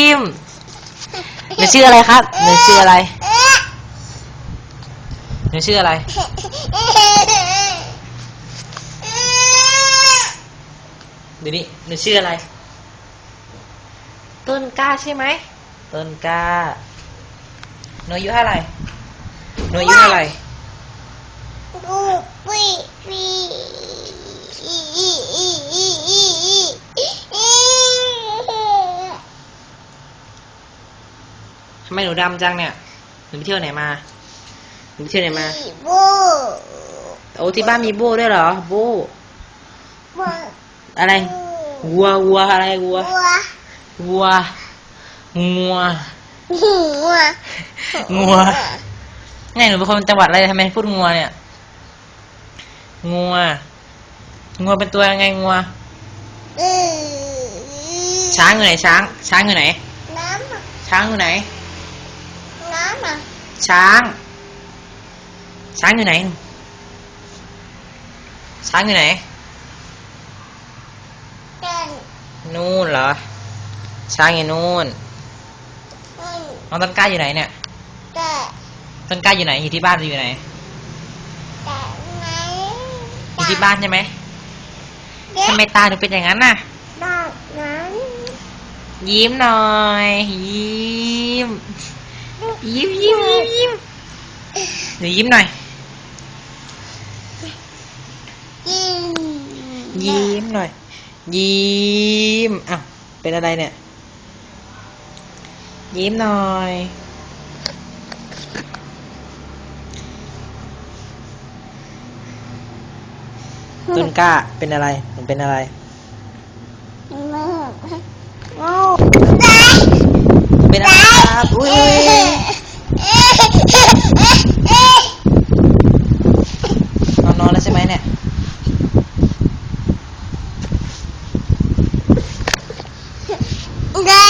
ยิ้มหนูชื่ออะไรครับหนูชื่ออะไรหนูชื่ออะไร เดี๋ยวนี้หนูชื่ออะไร ต้นกล้าใช่ไหมต้นกล้าหนูอายุเท่าไหร่หนูอายุเท่าไหร่บูปีปีอีอีอีอีอีอี ทำไมหนูดำจังเนี่ย หนูไปเที่ยวไหนมา หนูไปเที่ยวไหนมาบูโอ้ที่บ้านมีโบ้ด้วยเหรอ โบ้บูอะไร วัววัวอะไรวัวบัววัว งัว หัวงัวไงหนูเป็นคนจังหวัดอะไรทำไมพูดงัวเนี่ย งัว งัวเป็นตัวยังไงงัวเออช้างอยู่ไหนช้าง ช้างอยู่ไหน น้ำอะช้างอยู่ไหนน้ำ อะช้าง ช้างอยู่ไหน ช้างอยู่ไหนเดินนู่นเหรอ ช้างอยู่นู่นอืมน้องต้นกล้าอยู่ไหนเนี่ยแต่ต้นกล้าอยู่ไหน อยู่ที่บ้านหรืออยู่ไหนแต่ไหนอยู่ที่บ้านใช่ไหมเด็กทำไมตาหนูเป็นอย่างนั้นน่ะดอกนั้นยิ้มหน่อย ยิ้ม ยิ้มยิ้มยิ้มยิ้มหนูยิ้มหน่อย ยิ้มยิ้มหน่อย ยิ้มอ้าวเป็นอะไรเนี่ย ยิ้มหน่อยต้นกล้าเป็นอะไรหนูเป็นอะไรเ Guys.